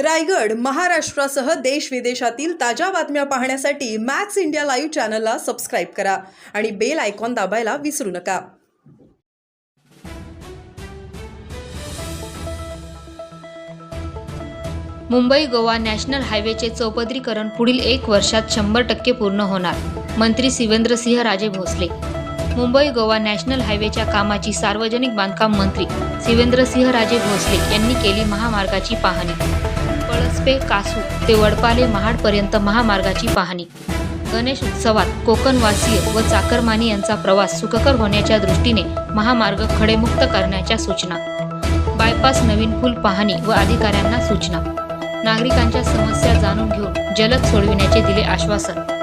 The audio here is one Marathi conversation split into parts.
रायगड महाराष्ट्रासह देश विदेशातील ताज्या बातम्या पाहण्यासाठी मॅक्स इंडिया लाईव्ह चॅनलला सबस्क्राईब करा आणि बेल आयकॉन दाबायला विसरू नका. मुंबई गोवा नॅशनल हायवेचे चौपदरीकरण पुढील एक वर्षात शंभर टक्के पूर्ण होणार मंत्री शिवेंद्रसिंह राजे भोसले. मुंबई गोवा नॅशनल हायवेच्या कामाची सार्वजनिक बांधकाम मंत्री शिवेंद्रसिंह राजे भोसले यांनी केली महामार्गाची पाहणी. पळसपे कासू ते वडपाले महाडपर्यंत महामार्गाची पाहणी. गणेश उत्सवात कोकणवासीय व चाकरमानी यांचा प्रवास सुखकर होण्याच्या दृष्टीने महामार्ग खडेमुक्त करण्याच्या सूचना. बायपास नवीन पूल पाहणी व अधिकाऱ्यांना सूचना. नागरिकांच्या समस्या जाणून घेऊन जलद सोडविण्याचे दिले आश्वासन.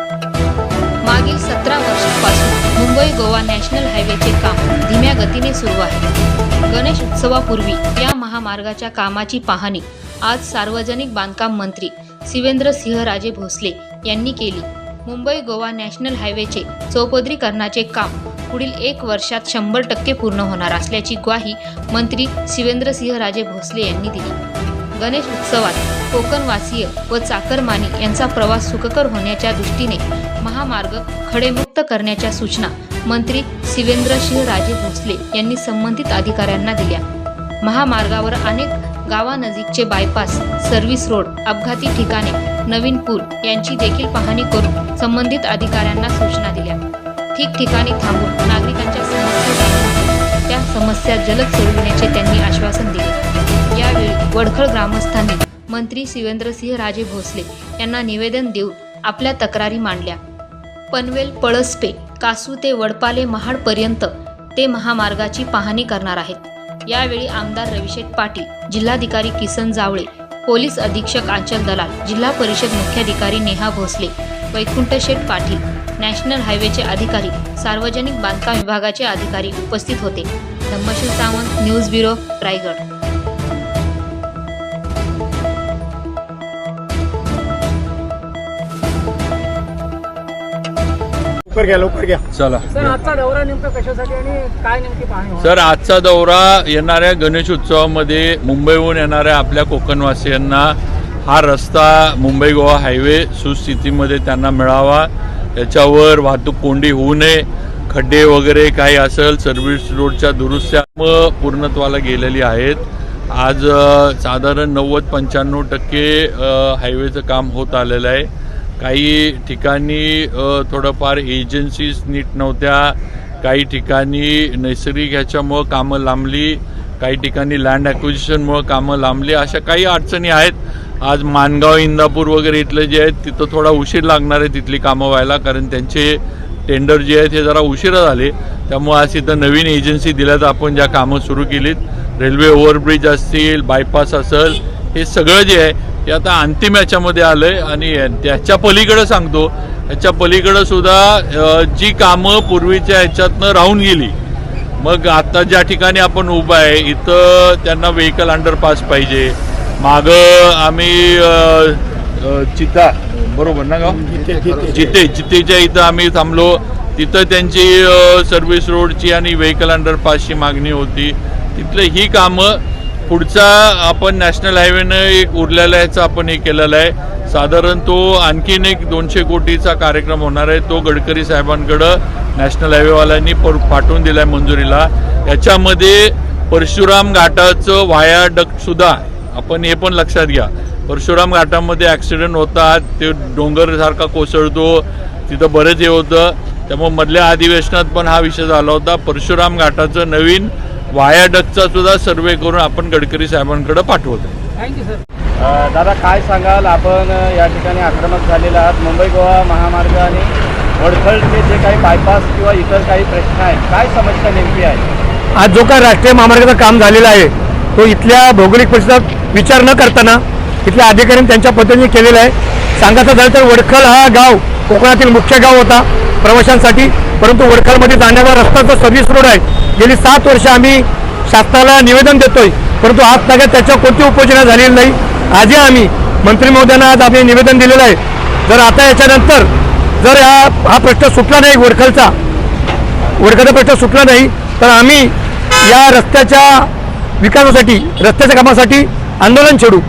मागील सतरा वर्षांपासून मुंबई गोवा नॅशनल हायवेचे काम धीम्या गतीने सुरू आहे. गणेश उत्सवापूर्वी या महामार्गाच्या कामाची पाहणी आज सार्वजनिक बांधकाम मंत्री शिवेंद्र सिंह राजे भोसले यांनी केली. मुंबई गोवा नॅशनल हायवेचे चौपदरीकरणाचे काम पुढील एक वर्षात शंभर टक्के पूर्ण होणार असल्याची ग्वाही मंत्री शिवेंद्रसिंह राजे भोसले यांनी दिली. गणेश उत्सवात कोकणवासीय व चाकरमानी यांचा प्रवास सुखकर होण्याच्या दृष्टीने महामार्ग खडेमुक्त करण्याच्या सूचना मंत्री शिवेंद्रसिंह राजे भोसले यांनी संबंधित अधिकाऱ्यांना दिल्या. महामार्गावर अनेक गावानजीकचे बायपास सर्व्हिस रोड अपघाती ठिकाणे नवीन पूल यांची देखील पाहणी करून संबंधित अधिकाऱ्यांना सूचना दिल्या. ठिकठिकाणी थांबून नागरिकांच्या समस्या त्या समस्या जलद सोडविण्याचे त्यांनी आश्वासन दिले. वडखळ ग्रामस्थांनी मंत्री शिवेंद्रसिंह राजे भोसले यांना निवेदन देऊन आपल्या तक्रारी मांडल्या. पनवेल पळसपे कासू ते वडपाले महाडपर्यंत ते महामार्गाची पाहणी करणार आहेत. यावेळी आमदार रविशेठ पाटील जिल्हाधिकारी किसन जावळे पोलीस अधीक्षक आंचल दलाल जिल्हा परिषद मुख्याधिकारी नेहा भोसले वैकुंठशेठ पाटील नॅशनल हायवेचे अधिकारी सार्वजनिक बांधकाम विभागाचे अधिकारी उपस्थित होते. Dhammasheel Sawant news bureau Raigad. लवकर घ्या लवकर घ्या. चला. सर आजचा दौरा नेमका कशासाठी आणि काय नेमकी पाहणी? सर आजचा दौरा येणाऱ्या गणेश उत्सवामध्ये मुंबईहून येणाऱ्या आपल्या कोकणवासियांना हा रस्ता मुंबई गोवा हायवे सुस्थितीमध्ये त्यांना मिळावा. त्याच्यावर वाहतूक कोंडी होऊ नये. खड्डे वगैरे काही असेल सर्व्हिस रोडच्या दुरुस्त्या पूर्णत्वाला गेलेली आहेत. आज साधारण नव्वद पंच्याण्णव टक्के हायवेचं काम होत आलेलं आहे. काही ठिकाणी थोडंफार एजन्सीज नीट नव्हत्या. काही ठिकाणी नैसर्गिक ह्याच्यामुळं कामं लांबली. काही ठिकाणी लँड ॲक्विजिशनमुळं कामं लांबली. अशा काही अडचणी आहेत. आज मानगाव इंदापूर वगैरे इथलं जे आहेत तिथं थोडा उशीर लागणार आहे तिथली कामं व्हायला. कारण त्यांचे टेंडर जे आहेत हे जरा उशिरा झाले. त्यामुळे आज इथं नवीन एजन्सी दिल्यात आपण ज्या कामं सुरू केलीत. रेल्वे ओव्हरब्रिज असतील बायपास असेल हे सगळं जे आहे ते आता अंतिम याच्यामध्ये आलं आहे आणि त्याच्या पलीकडं सांगतो. ह्याच्या पलीकडं सुद्धा जी कामं पूर्वीच्या ह्याच्यातनं राहून गेली मग आता ज्या ठिकाणी आपण उभं आहे इथं त्यांना व्हेकल अंडरपास पाहिजे. मागं आम्ही चिता बरोबर ना गाव? जिथे जितेच्या इथं आम्ही थांबलो. तिथं त्यांची सर्व्हिस रोडची आणि व्हेकल अंडरपासची मागणी होती. तिथलं ही कामं पुढचा आपण नॅशनल हायवेनं एक उरलेला याचा आपण हे केलेला आहे. साधारण तो आणखीन एक दोनशे कोटीचा कार्यक्रम होणार आहे. तो गडकरी साहेबांकडं नॅशनल हायवेवाल्यांनी पर पाठवून दिला आहे मंजुरीला. याच्यामध्ये परशुराम घाटाचं वाया डकसुद्धा आपण हे पण लक्षात घ्या. परशुराम घाटामध्ये ॲक्सिडेंट होतात ते डोंगरसारखा कोसळतो तिथं बरेच हे होतं. त्यामुळे मधल्या अधिवेशनात पण हा विषय झाला होता. परशुराम घाटाचं नवीन वायाडकचा सुद्धा सर्वे करून आपण गडकरी साहेबांकडे पाठवतो थँक्यू सर दादा काय सांगाल? आपण या ठिकाणी आक्रमक झालेला आहात. मुंबई गोवा महामार्ग आणि वडखळचे जे काही बायपास किंवा इतर काही प्रश्न आहेत काय समस्या नेमकी आहे? आज जो काय राष्ट्रीय महामार्गाचं काम झालेलं आहे तो इथल्या भौगोलिक परिस्थितीचा विचार न करताना इथल्या अधिकाऱ्यांनी त्यांच्या पद्धतीने केलेला आहे. सांगायचं झालं तर वडखल हा गाव कोकणातील मुख्य गाव होता प्रवाशांसाठी परंतु वडखलमध्ये जाण्याचा रस्ता जो सर्व्हिस रोड आहे. गेली सात वर्ष आम्ही शासनाला निवेदन देतोय. परंतु आज सगळ्यात त्याच्यावर कोणती उपोजना झालेली नाही. आजही आम्ही मंत्री महोदयांना आज आम्ही निवेदन दिलेलं आहे. जर आता याच्यानंतर जर हा हा प्रश्न सुटला नाही वडखलचा वडखलचा प्रश्न सुटला नाही तर आम्ही या रस्त्याच्या विकासासाठी रस्त्याच्या कामासाठी आंदोलन छेडू.